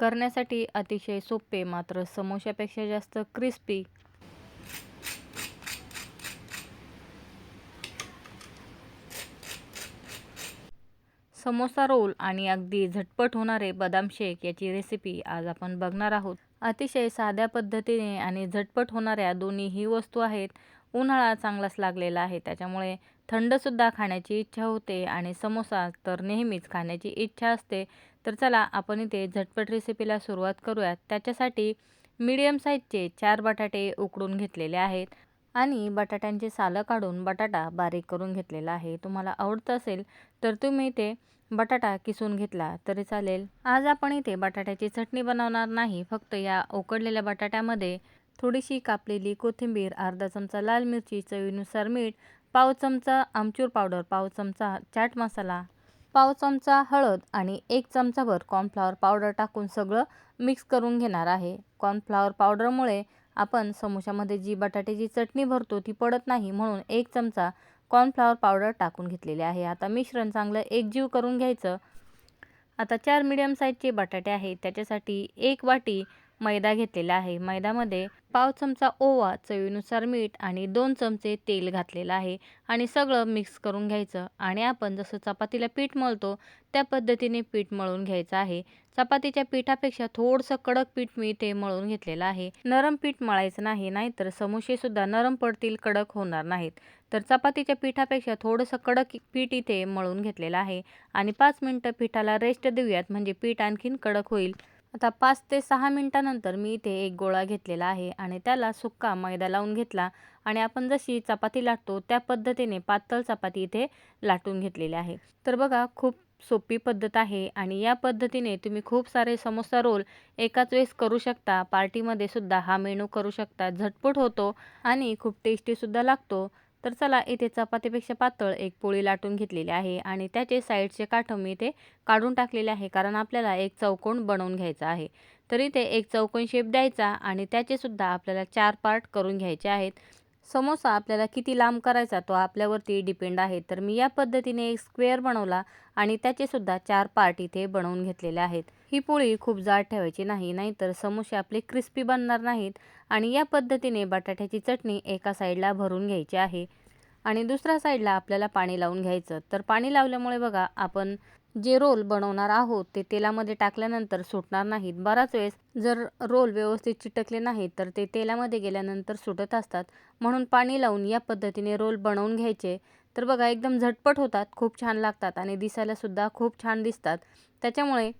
करण्यासाठी अतिशय सोपे मात्र समोशापेक्षा जास्त क्रिस्पी समोसा रोल आणि अगदी झटपट होणारे बदाम शेक याची रेसिपी आज आपण बघणार आहोत. अतिशय साध्या पद्धतीने आणि झटपट होणाऱ्या दोन्हीही वस्तू आहेत. उन्हाळा चांगलाच लागलेला आहे त्याच्यामुळे थंडसुद्धा खाण्याची इच्छा होते आणि समोसा तर नेहमीच खाण्याची इच्छा असते. तर चला आपण इथे झटपट रेसिपीला सुरुवात करूयात. त्याच्यासाठी मीडियम साईजचे चार बटाटे उकडून घेतलेले आहेत आणि बटाट्यांचे सालं काढून बटाटा बारीक करून घेतलेला आहे. तुम्हाला आवडत असेल तर तुम्ही ते बटाटा किसून घेतला तरी चालेल. आज आपण इथे बटाट्याची चटणी बनवणार नाही. फक्त या उकडलेल्या बटाट्यामध्ये थोडीशी कापलेली कोथिंबीर अर्धा चमचा लाल मिरची चवीनुसार मीठ पाव चमचा आमचूर पावडर पाव चमचा चाट मसाला पाव चमचा हळद आणि एक चमचाभर कॉर्नफ्लॉवर पावडर टाकून सगळं मिक्स करून घेणार आहे. कॉर्नफ्लॉवर पावडरमुळे आपण समोशामध्ये जी बटाट्याची चटणी भरतो ती पडत नाही म्हणून एक चमचा कॉर्नफ्लॉवर पावडर टाकून घेतलेले आहे. आता मिश्रण चांगलं एकजीव करून घ्यायचं. आता चार मिडियम साईजचे बटाटे आहेत. त्याच्यासाठी एक वाटी मैदा घेतलेला आहे. मैद्यामध्ये पाव चमचा ओवा चवीनुसार मीठ आणि दोन चमचे तेल घातलेलं आहे आणि सगळं मिक्स करून घ्यायचं आणि आपण जसं चपातीला पीठ मळतो त्या पद्धतीने पीठ मळून घ्यायचं आहे. चपातीच्या पिठापेक्षा थोडंसं कडक पीठ मी ते मळून घेतलेलं आहे. नरम पीठ मळायचं नाही नाहीतर समोसेसुद्धा नरम पडतील कडक होणार नाहीत. तर चपातीच्या पिठापेक्षा थोडंसं कडक पीठ इथे मळून घेतलेलं आहे. आणि पाच मिनटं पिठाला रेस्ट देऊयात म्हणजे पीठ आणखीन कडक होईल. आता पाच ते सहा मिनटानंतर मी इथे एक गोळा घेतलेला आहे आणि त्याला सुक्का मैदा लावून घेतला आणि आपण जशी चपाती लाटतो त्या पद्धतीने पातळ चपाती इथे लाटून घेतलेली आहे. तर बघा खूप सोपी पद्धत आहे आणि या पद्धतीने तुम्ही खूप सारे समोसा रोल एकाच वेळेस करू शकता. पार्टीमध्ये सुद्धा हा मेनू करू शकता. झटपट होतो आणि खूप टेस्टीसुद्धा लागतो. तर चला इथे चपातीपेक्षा पातळ एक पोळी लाटून घेतलेली आहे आणि त्याचे साईडचे काठं मी इथे काढून टाकलेले आहे कारण आपल्याला एक चौकोन बनवून घ्यायचा आहे. तर इथे एक चौकोन शेप द्यायचा आणि त्याचेसुद्धा आपल्याला चार पार्ट करून घ्यायचे आहेत. समोसा आपल्याला किती लांब करायचा तो आपल्यावरती डिपेंड आहे. तर मी या पद्धतीने एक स्क्वेअर बनवला आणि त्याचेसुद्धा चार पार्ट इथे बनवून घेतलेले आहेत. ही पोळी खूप जाड ठेवायची नाही नाहीतर समोसे आपले क्रिस्पी बनणार नाहीत आणि या पद्धतीने बटाट्याची चटणी एका साईडला भरून घ्यायची आहे. आणि दुसऱ्या साईडला आपल्याला पाणी लावून घ्यायचं. तर पाणी लावल्यामुळे बघा आपण जे रोल बनवणार आहोत ते तेलामध्ये टाकल्यानंतर सुटणार नाहीत. बराच वेळेस जर रोल व्यवस्थित चिटकले नाहीत तर ते तेलामध्ये गेल्यानंतर सुटत असतात. म्हणून पाणी लावून या पद्धतीने रोल बनवून घ्यायचे. तर बघा एकदम झटपट होतात खूप छान लागतात आणि दिसायलासुद्धा खूप छान दिसतात. त्याच्यामुळे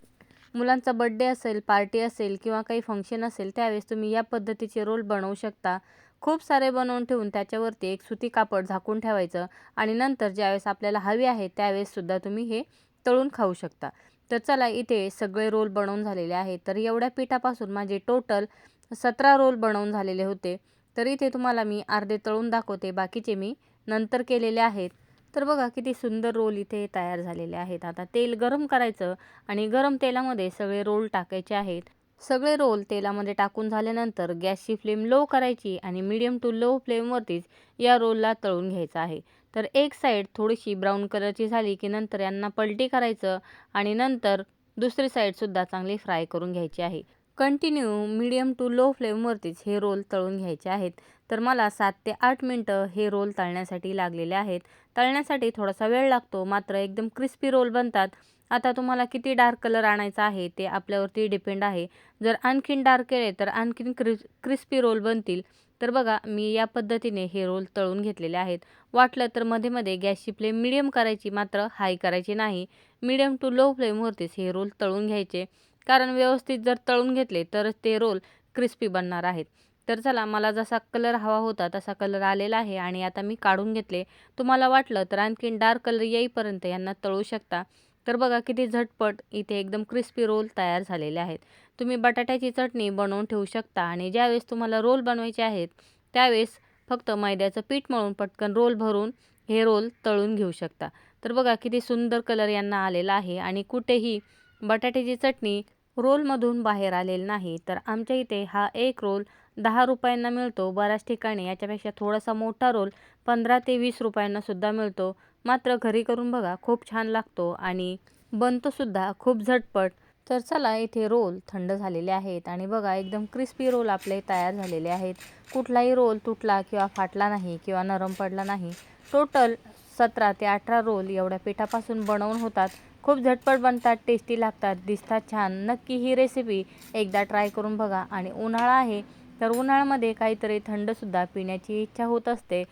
मुलांचा बड्डे असेल पार्टी असेल किंवा काही फंक्शन असेल त्यावेळेस तुम्ही या पद्धतीचे रोल बनवू शकता. खूप सारे बनवून ठेवून त्याच्यावरती एक सुती कापड झाकून ठेवायचं आणि नंतर ज्यावेळेस आपल्याला हवी आहे त्यावेळेससुद्धा तुम्ही हे तळून खाऊ शकता. तर चला इथे सगळे रोल बनवून झालेले आहेत. तर एवढ्या पिठापासून माझे टोटल सतरा रोल बनवून झालेले होते. तर इथे तुम्हाला मी अर्धे तळून दाखवते. बाकीचे मी नंतर केलेले आहेत. तर बघा किती सुंदर रोल इथे तयार झालेले आहेत. आता तेल गरम करायचं आणि गरम तेलामध्ये सगळे रोल टाकायचे आहेत. सगळे रोल तेलामध्ये टाकून झाल्यानंतर गॅसची फ्लेम लो करायची आणि मीडियम टू लो फ्लेमवरतीच या रोलला तळून घ्यायचं आहे. तर एक साईड थोडीशी ब्राऊन कलरची झाली की नंतर यांना पलटी करायचं आणि नंतर दुसरी साईडसुद्धा चांगली फ्राय करून घ्यायची आहे. कंटिन्यू मीडियम टू लो फ्लेमवरतीच हे रोल तळून घ्यायचे आहेत. तर मला सात ते आठ मिनटं हे रोल तळण्यासाठी लागलेले आहेत. तळण्यासाठी थोडासा वेळ लागतो मात्र एकदम क्रिस्पी रोल बनतात. आता तुम्हाला किती डार्क कलर आणायचा आहे ते आपल्यावरती डिपेंड आहे. जर आणखीन डार्क केले तर आणखीन क्रिस क्रिस्पी रोल बनतील. तर बघा मी या पद्धतीने हे रोल तळून घेतलेले आहेत. वाटलं तर मध्ये मध्ये गॅसची फ्लेम मिडियम करायची मात्र हाय करायची नाही. मिडियम टू लो फ्लेमवरतीच हे रोल तळून घ्यायचे. कारण व्यवस्थित जर तळून घेतले तरच ते रोल क्रिस्पी बनणार आहेत. तर चला मला जसा कलर हवा होता तसा कलर आलेला आहे आणि आता मी काढून घेतले. तुम्हाला वाटलं तर आणखीन डार्क कलर येईपर्यंत यांना तळू शकता. तर बघा किती झटपट इथे एकदम क्रिस्पी रोल तयार झालेले आहेत. तुम्ही बटाट्याची चटणी बनवून ठेवू शकता आणि ज्यावेळेस तुम्हाला रोल बनवायचे आहेत त्यावेळेस फक्त मैद्याचं पीठ मळून पटकन रोल भरून हे रोल तळून घेऊ शकता. तर बघा किती सुंदर कलर यांना आलेला आहे आणि कुठेही बटाट्याची चटणी रोलमधून बाहेर आलेली नाही. तर आमच्या इथे हा एक रोल दहा रुपयांना मिळतो. बऱ्याच ठिकाणी याच्यापेक्षा थोडासा मोठा रोल पंधरा ते वीस रुपयांनासुद्धा मिळतो. मात्र घरी करून बघा खूप छान लागतो आणि बनतोसुद्धा खूप झटपट. तर चला इथे रोल थंड झालेले आहेत आणि बघा एकदम क्रिस्पी रोल आपले तयार झालेले आहेत. कुठलाही रोल तुटला किंवा फाटला नाही किंवा नरम पडला नाही टोटल सतरा ते अठरा रोल एवढ्या पिठापासून बनवून होतात. खूप झटपट बनतात टेस्टी लागतात दिसतात छान. नक्की ही रेसिपी एकदा ट्राय करून बघा. आणि उन्हाळा आहे तर उन्हाळ्यामध्ये काहीतरी थंडसुद्धा पिण्याची इच्छा होत असते.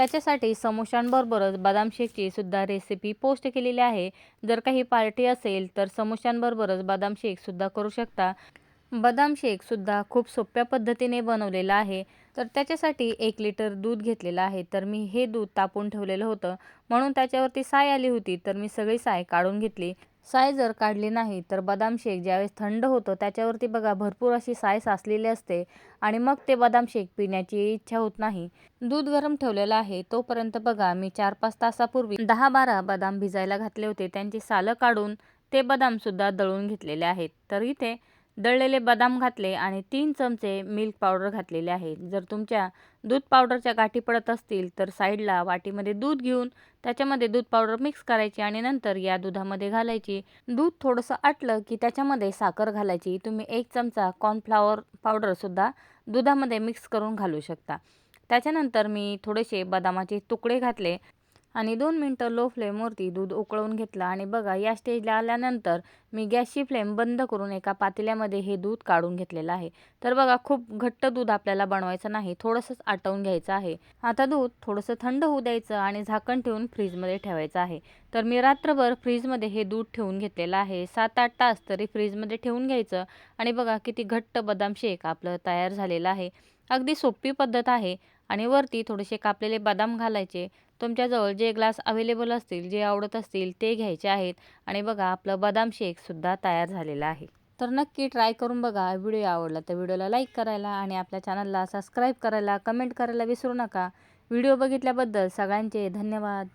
त्याच्यासाठी समोशांबरोबरच बदाम शेकची सुद्धा रेसिपी पोस्ट केलेली आहे. जर काही पार्टी असेल तर समोशांबरोबरच बदाम शेकसुद्धा करू शकता. बदाम शेकसुद्धा खूप सोप्या पद्धतीने बनवलेला आहे. तर त्याच्यासाठी एक लिटर दूध घेतलेलं आहे. तर मी हे दूध तापून ठेवलेलं होतं. म्हणून त्याच्यावरती साय आली होती. तर मी सगळी साय काढून घेतली. साय जर काढली नाही तर बदाम शेक ज्यावेळेस थंड होतं त्याच्यावरती बघा भरपूर अशी साय साचलेली असते आणि मग ते बदाम शेक पिण्याची इच्छा होत नाही. दूध गरम ठेवलेलं आहे तोपर्यंत बघा मी चार पाच तासापूर्वी दहा बारा बदाम भिजायला घातले होते. त्यांची सालं काढून ते बदामसुद्धा दळून घेतलेले आहेत. तर इथे दळलेले बदाम घातले आणि तीन चमचे मिल्क पावडर घातलेले आहे. जर तुमच्या दूध पावडरच्या गाठी पडत असतील तर साईडला वाटीमध्ये दूध घेऊन त्याच्यामध्ये दूध पावडर मिक्स करायची आणि नंतर या दुधामध्ये घालायची. दूध थोडंसं आटलं की त्याच्यामध्ये साखर घालायची. तुम्ही एक चमचा कॉर्नफ्लावर पावडरसुद्धा दुधामध्ये मिक्स करून घालू शकता. त्याच्यानंतर मी थोडेसे बदामाचे तुकडे घातले. आणि दोन मिनटं लो फ्लेमवरती दूध उकळून घेतलं. आणि बघा या स्टेजला आल्यानंतर मी गॅसची फ्लेम बंद करून एका पातेल्यामध्ये हे दूध काढून घेतलेलं आहे. तर बघा खूप घट्ट दूध आपल्याला बनवायचं नाही. थोडंसंच आटवून घ्यायचं आहे. आता दूध थोडंसं थंड होऊ द्यायचं आणि झाकण ठेवून फ्रीजमध्ये ठेवायचं आहे. तर मी रात्रभर फ्रीजमध्ये हे दूध ठेवून घेतलेलं आहे. सात आठ तास तरी फ्रीजमध्ये ठेवून घ्यायचं. आणि बघा किती घट्ट बदाम शेक आपलं तयार झालेलं आहे. अगदी सोपी पद्धत आहे. आणि वरती थोडेसे कापलेले बदाम घालायचे. तुमच्याजवळ जे ग्लास अवेलेबल असतील जे आवडत असतील ते घ्यायचे आहेत. आणि बघा आपलं बदाम शेकसुद्धा तयार झालेला आहे. तर नक्की ट्राय करून बघा. व्हिडिओ आवडला तर व्हिडिओला लाईक करायला आणि आपल्या चॅनलला सबस्क्राईब करायला कमेंट करायला विसरू नका. व्हिडिओ बघितल्याबद्दल सगळ्यांचे धन्यवाद.